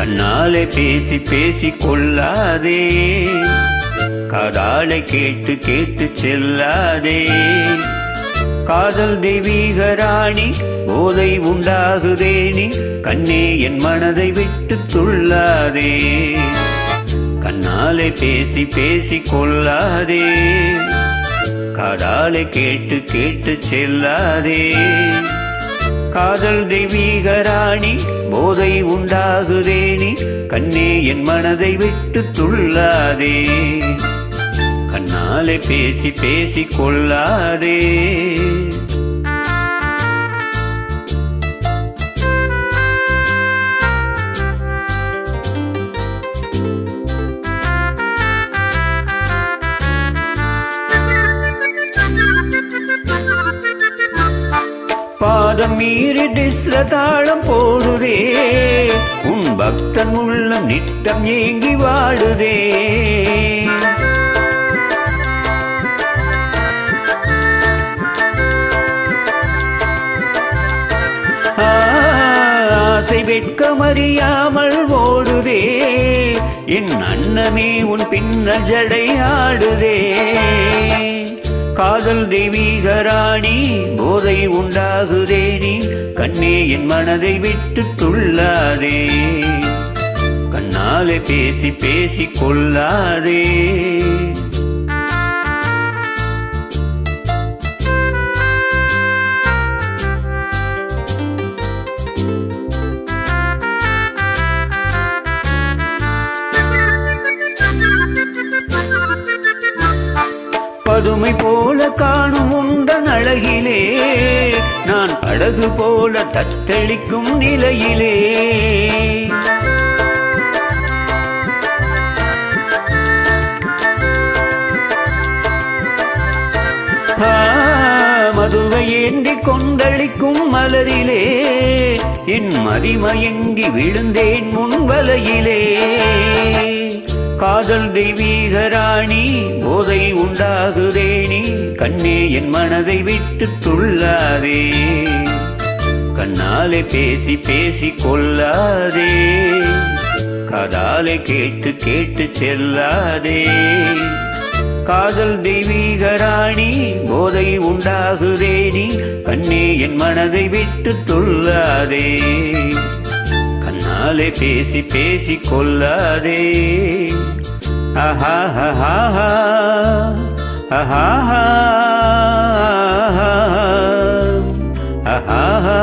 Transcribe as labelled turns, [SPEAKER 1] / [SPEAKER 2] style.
[SPEAKER 1] கண்ணாலே பேசி பேசி கொள்ளாதே. காதாலை கேட்டு கேட்டு செல்லாதே. காதல் தெய்வீக ராணி போதை உண்டாகுதே நீ கண்ணே என் மனதை விட்டு துள்ளாதே. கண்ணாலே பேசி பேசி கொள்ளாதே. காதாலை கேட்டு கேட்டு செல்லாதே. காதல் தெய்வீக ராணி போதை உண்டாகுதேனி கண்ணே என் மனதை விட்டு துள்ளாதே. கண்ணாலே பேசி பேசி கொள்ளாதே. மதம் மீறி திஸ்ரதாளம் போடுதே. உன் பக்தன் உள்ள நித்தம் ஏங்கி வாடுதே. ஆசை வெட்கமறியாமல் ஓடுதே. என் அன்னமே உன் பின்னல் ஜடை ஆடுதே. காதல் தெய்வீக ராணி போதை உண்டாகுதே நீ கண்ணே என் மனதை விட்டு துள்ளாதே கண்ணாலே பேசி பேசி கொள்ளாதே. பதுமை போல காணும் உண்டன் அழகிலே. நான் அழகு போல தத்தளிக்கும் நிலையிலே. மதுவை ஏந்தி கொந்தளிக்கும் மலரிலே. என் மதிமயங்கி விழுந்தேன் முன் வலையிலே. காதல் தெய்வீக ராணி போதை உண்டாகுதேனி கண்ணே என் மனதை விட்டு துள்ளாதே. கண்ணாலே பேசி பேசி கொள்ளாதே. காதாலே கேட்டு கேட்டு செல்லாதே. காதல் தெய்வீக ராணி போதை உண்டாகுதேனி கண்ணே என் மனதை விட்டு துள்ளாதே. தன்னாலே பேசி பேசி கொள்ளாதே. ஆஹா ஆஹா ஆஹா ஆஹா ஆஹா